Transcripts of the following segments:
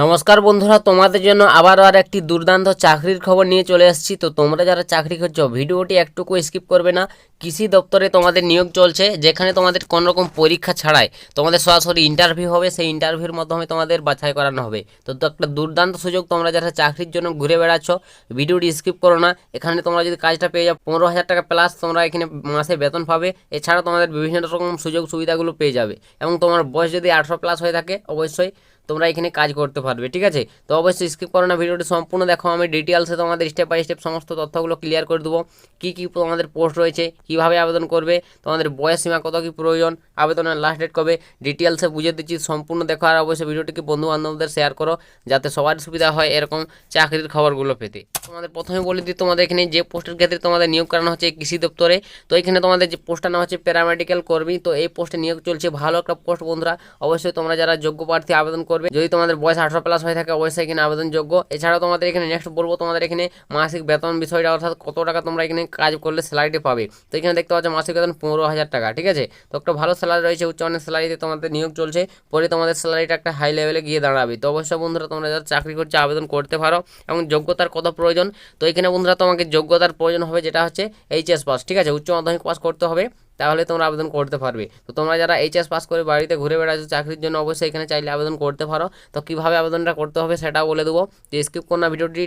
নমস্কার বন্ধুরা, তোমাদের জন্য আবার আর একটি দুর্দান্ত চাকরির খবর নিয়ে চলে এসেছি। তো তোমরা যারা চাকরি করছ, ভিডিওটি একটুকু স্কিপ করবে না। কৃষি দপ্তরে তোমাদের নিয়োগ চলছে, যেখানে তোমাদের কোনো রকম পরীক্ষা ছাড়াই তোমাদের সরাসরি ইন্টারভিউ হবে। সেই ইন্টারভিউর মাধ্যমে তোমাদের বাছাই করানো হবে। তো একটা দুর্দান্ত সুযোগ তোমরা যারা চাকরির জন্য ঘুরে বেড়াচ্ছ, ভিডিওটি স্কিপ করো না। এখানে তোমরা যদি কাজটা পেয়ে যাও, পনেরো হাজার টাকা প্লাস তোমরা এখানে মাসে বেতন পাবে। এছাড়া তোমাদের বিভিন্ন রকম সুযোগ সুবিধাগুলো পেয়ে যাবে। এবং তোমার বয়স যদি আঠারো প্লাস হয়ে থাকে, অবশ্যই তোমরা এখানে কাজ করতে পারবে, ঠিক আছে? তো অবশ্যই স্কিপ করো না, ভিডিওটি সম্পূর্ণ দেখো, আমি ডিটেলসে তোমাদের স্টেপ বাই স্টেপ সমস্ত তথ্যগুলো ক্লিয়ার করে দেবো। কী কী তোমাদের পোস্ট রয়েছে, কীভাবে আবেদন করবে, তোমাদের বয়স সীমা কত কী প্রয়োজন, আবেদনের লাস্ট ডেট কবে ডিটেলসে বুঝে দিচ্ছি, সম্পূর্ণ দেখো, আর অবশ্যই ভিডিওটিকে বন্ধু বান্ধবদের শেয়ার করো, যাতে সবার সুবিধা হয় এরকম চাকরির খবরগুলো পেতে। তোমাদের প্রথমে বলে দিই, তোমাদের এখানে যে পোস্টের ক্ষেত্রে তোমাদের নিয়োগ করানো হচ্ছে, কৃষি দপ্তরে। তো এখানে তোমাদের যে পোস্টটা নেওয়া হচ্ছে প্যারামেডিক্যাল কর্মী, তো এই পোস্টে নিয়োগ চলছে, ভালো একটা পোস্ট বন্ধুরা। অবশ্যই তোমরা যারা যোগ্য প্রার্থী, আবেদন করবে। যদি তোমাদের বয়স আঠারো প্লাস হয়ে থাকে, অবশ্যই এখানে আবেদনযোগ্য। এছাড়াও তোমাদের এখানে নেক্সট বলব, তোমাদের এখানে মাসিক বেতন বিষয়টা, অর্থাৎ কত টাকা তোমরা এখানে কাজ করলে স্যালারিটি পাবে। তো এখানে দেখতে পাচ্ছ মাসিক বেতন পনেরো হাজার টাকা, ঠিক আছে? তো একটা ভালো স্যালারি রয়েছে, উচ্চ মানের স্যালারিতে তোমাদের নিয়োগ চলছে, পরে তোমাদের স্যালারিটা একটা হাই লেভেলে গিয়ে দাঁড়াবে। তো অবশ্যই বন্ধুরা, তোমরা যারা চাকরি করছে, আবেদন করতে পারো এবং যোগ্যতার কত প্রয়োজন। তো এখানে বন্ধুরা, তোমাকে যোগ্যতার প্রয়োজন হবে, যেটা হচ্ছে এইচএস পাস ঠিক আছে? উচ্চ মাধ্যমিক পাস করতে হবে। তাহলে তোমরা আবেদন করতে পারবে। তো তোমরা যারা এইচএস পাস করে বাড়িতে ঘুরে বেড়াচ্ছ, চাকরির জন্য অবশ্যই এখানে চাইলে আবেদন করতে পারো। তো কীভাবে আবেদনটা করতে হবে সেটাও বলে দেবো। যে স্কিপ করো না ভিডিওটি,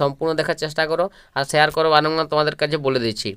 সম্পূর্ণ দেখার চেষ্টা করো আর শেয়ার করো, বারংবার তোমাদের কাছে বলে দিচ্ছি।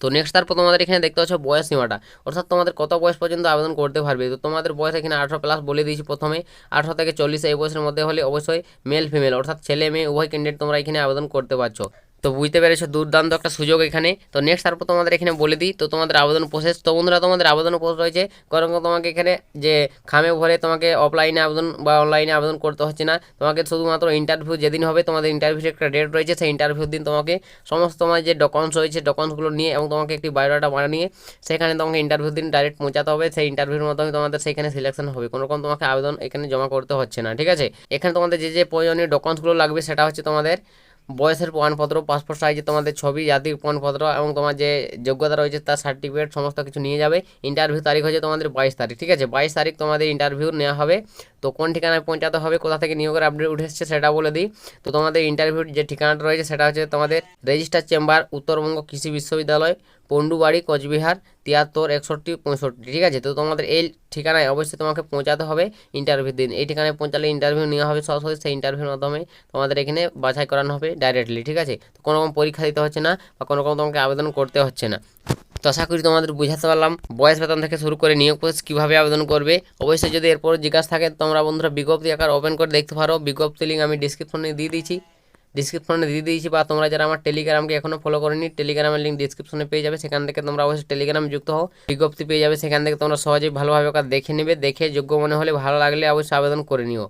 তো নেক্সট তারপর তোমাদের এখানে দেখতে পাচ্ছ বয়স সীমাটা। অর্থাৎ তোমাদের কত বয়স পর্যন্ত আবেদন করতে পারবে? তো তোমাদের বয়স এখানে আঠারো প্লাস বলে দিয়েছি প্রথমে। আঠারো থেকে চল্লিশ এই বয়সের মধ্যে হলে অবশ্যই মেল ফিমেল অর্থাৎ ছেলে, মেয়ে, উভয় ক্যান্ডিডেট তোমরা এখানে আবেদন করতে পারছ। তো বুঝতে পেরেছ, দুর্দান্ত একটা সুযোগ এখানে। তো নেক্সট তারপর তোমাদের এখানে বলে দিই, তো তোমাদের আবেদন প্রসেস তো বন্ধুরা, তোমাদের আবেদন প্রসেস রয়েছে কারণ তোমাকে এখানে যে খামে ভরে তোমাকে অফলাইনে আবেদন বা অনলাইনে আবেদন করতে হচ্ছে না। তোমাকে শুধুমাত্র ইন্টারভিউ যেদিন হবে, তোমাদের ইন্টারভিউর একটা ডেট রয়েছে। সেই ইন্টারভিউর দিন তোমাকে সমস্ত তোমার যে ডকুমেন্টস রয়েছে ডকুমেন্টসগুলো নিয়ে এবং তোমাকে একটি বায়োডাটা বানিয়ে সেখানে তোমাকে ইন্টারভিউ দিন ডাইরেক্ট পৌঁছাতে হবে। সেই ইন্টারভিউর মাধ্যমে তোমাদের সেখানে সিলেকশন হবে। কোনো রকম তোমাকে আবেদন এখানে জমা করতে হচ্ছে না, ঠিক আছে? এখানে তোমাদের যে যে প্রয়োজনীয় ডকুমেন্টসগুলো লাগবে, সেটা হচ্ছে তোমাদের বয়সের প্রমাণপত্র পাসপোর্ট সাইজে তোমাদের ছবি, জাতির প্রমাণপত্র এবং তোমার যে যোগ্যতা রয়েছে তার সার্টিফিকেট সমস্ত কিছু নিয়ে যাবে। ইন্টারভিউ তারিখ হচ্ছে তোমাদের বাইশ তারিখ, ঠিক আছে? বাইশ তারিখ তোমাদের ইন্টারভিউ নেওয়া হবে। তো কোন ঠিকানায় পৌঁছাতে হবে, কোথা থেকে নিয়োগের আপডেট উঠে এসেছে সেটা বলে দিই। তো তোমাদের ইন্টারভিউর যে ঠিকানাটা রয়েছে সেটা হচ্ছে তোমাদের রেজিস্টার চেম্বার উত্তরবঙ্গ কৃষি বিশ্ববিদ্যালয় পন্ডুবাড়ি কোচবিহার, তিয়াত্তর, একষট্টি, পঁয়ষট্টি, ঠিক আছে? তো তোমাদের এই ঠিকানায় অবশ্যই তোমাকে পৌঁছাতে হবে ইন্টারভিউ দিন। এই ঠিকানায় পৌঁছালে ইন্টারভিউ নেওয়া হবে সরাসরি, সেই ইন্টারভিউর মাধ্যমে তোমাদের এখানে বাছাই করানো হবে ডাইরেক্টলি ঠিক আছে? তো কোনো রকম পরীক্ষা দিতে হচ্ছে না বা কোনো রকম তোমাকে আবেদন করতে হচ্ছে না। তো আশা করি তোমাদের বুঝাতে পারলাম। বয়স বেতন থেকে শুরু করে নিয়োগ প্রসেস কীভাবে আবেদন করবে, অবশ্যই যদি এরপর জিজ্ঞাসা থাকে, তোমরা বন্ধুরা বিজ্ঞপ্তি আকার ওপেন করে দেখতে পারো। বিজ্ঞপ্তি লিঙ্ক আমি ডিসক্রিপশনে দিয়ে দিয়েছি। ডিসক্রিপশনে দিয়ে দিয়েছি বা তোমরা যারা আমার টেলিগ্রামকে এখনও ফলো করেনি টেলিগ্রামের লিঙ্ক ডিসক্রিপশনে পেয়ে যাবে। সেখান থেকে তোমরা অবশ্যই টেলিগ্রামে যুক্ত হও। বিজ্ঞপ্তি পেয়ে যাবে, সেখান থেকে তোমরা সহজেই ভালোভাবে ওটা দেখে নেবে। দেখে যোগ্য মনে হলে ভালো লাগলে অবশ্যই আবেদন করে নিও।